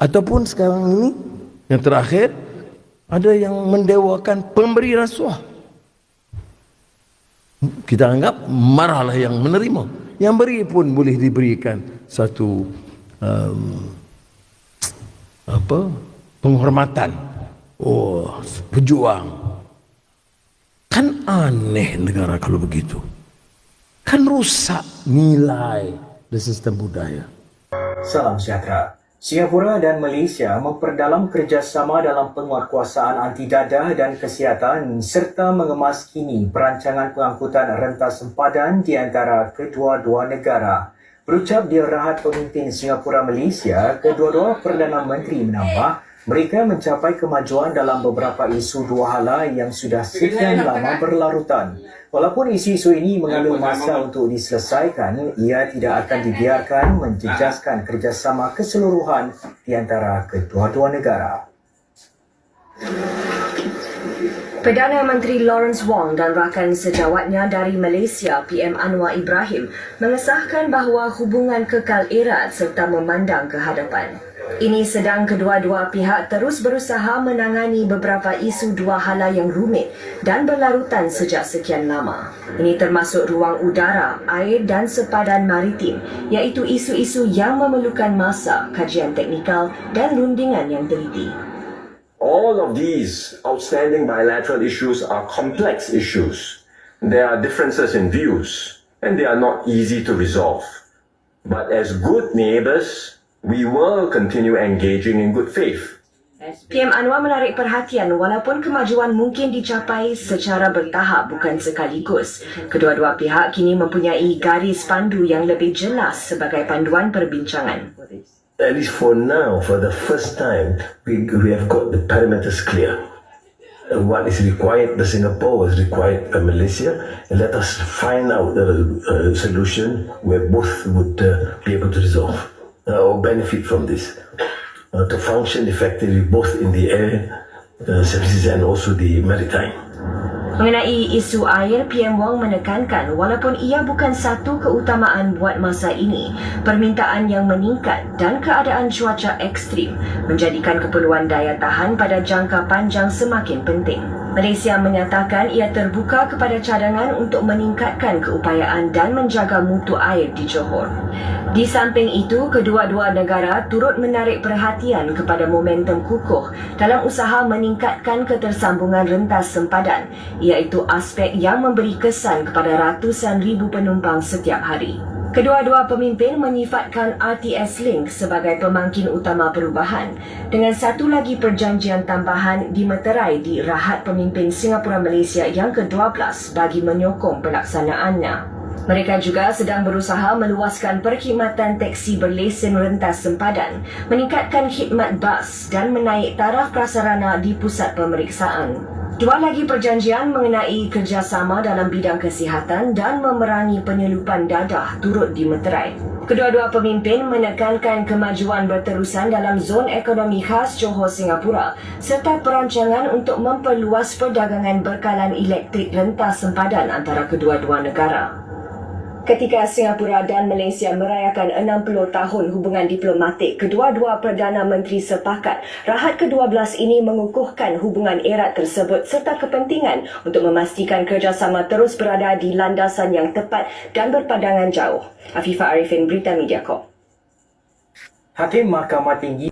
Ataupun sekarang ini yang terakhir ada yang mendewakan pemberi rasuah. Kita anggap marahlah yang menerima. Yang beri pun boleh diberikan satu um, apa penghormatan. Oh, pejuang. Kan aneh negara kalau begitu. Kan rusak nilai dan sistem budaya. Salam sejahtera. Singapura dan Malaysia memperdalam kerjasama dalam penguatkuasaan anti dadah dan kesihatan serta mengemaskini perancangan pengangkutan rentas sempadan di antara kedua-dua negara. Berucap di Rahat Pemimpin Singapura Malaysia, kedua-dua Perdana Menteri menambah mereka mencapai kemajuan dalam beberapa isu dua hala yang sudah sekian lama berlarutan. Walaupun isu-isu ini mengambil masa untuk diselesaikan, ia tidak akan dibiarkan menjejaskan kerjasama keseluruhan di antara kedua-dua negara. Perdana Menteri Lawrence Wong dan rakan sejawatnya dari Malaysia PM Anwar Ibrahim mengesahkan bahawa hubungan kekal erat serta memandang ke hadapan. Ini sedang kedua-dua pihak terus berusaha menangani beberapa isu dua hala yang rumit dan berlarutan sejak sekian lama. Ini termasuk ruang udara, air dan sepadan maritim iaitu isu-isu yang memerlukan masa, kajian teknikal dan rundingan yang teliti. All of these outstanding bilateral issues are complex issues. There are differences in views, and they are not easy to resolve. But as good neighbors, we will continue engaging in good faith. PM Anwar menarik perhatian walaupun kemajuan mungkin dicapai secara bertahap bukan sekaligus. Kedua-dua pihak kini mempunyai garis pandu yang lebih jelas sebagai panduan perbincangan. at least for now, for the first time, we, we have got the parameters clear. Uh, what is required by Singapore was required by Malaysia, and let us find out a, a solution where both would uh, be able to resolve uh, or benefit from this. Uh, to function effectively both in the air uh, services and also the maritime. Mengenai isu air, PM Wong menekankan walaupun ia bukan satu keutamaan buat masa ini, permintaan yang meningkat dan keadaan cuaca ekstrim menjadikan keperluan daya tahan pada jangka panjang semakin penting. Malaysia menyatakan ia terbuka kepada cadangan untuk meningkatkan keupayaan dan menjaga mutu air di Johor. Di samping itu, kedua-dua negara turut menarik perhatian kepada momentum kukuh dalam usaha meningkatkan ketersambungan rentas sempadan, iaitu aspek yang memberi kesan kepada ratusan ribu penumpang setiap hari. Kedua-dua pemimpin menyifatkan RTS Link sebagai pemangkin utama perubahan dengan satu lagi perjanjian tambahan dimeterai di Rahat Pemimpin Singapura Malaysia yang ke-12 bagi menyokong pelaksanaannya. Mereka juga sedang berusaha meluaskan perkhidmatan teksi berlesen rentas sempadan, meningkatkan khidmat bas dan menaik taraf prasarana di pusat pemeriksaan. Dua lagi perjanjian mengenai kerjasama dalam bidang kesihatan dan memerangi penyelupan dadah turut dimeterai. Kedua-dua pemimpin menekankan kemajuan berterusan dalam zon ekonomi khas Johor Singapura serta perancangan untuk memperluas perdagangan berkalan elektrik rentas sempadan antara kedua-dua negara. Ketika Singapura dan Malaysia merayakan 60 tahun hubungan diplomatik, kedua-dua Perdana Menteri sepakat Rahat ke-12 ini mengukuhkan hubungan erat tersebut serta kepentingan untuk memastikan kerjasama terus berada di landasan yang tepat dan berpandangan jauh. Afifah Arifin, Berita Media Corp. Hakim Mahkamah Tinggi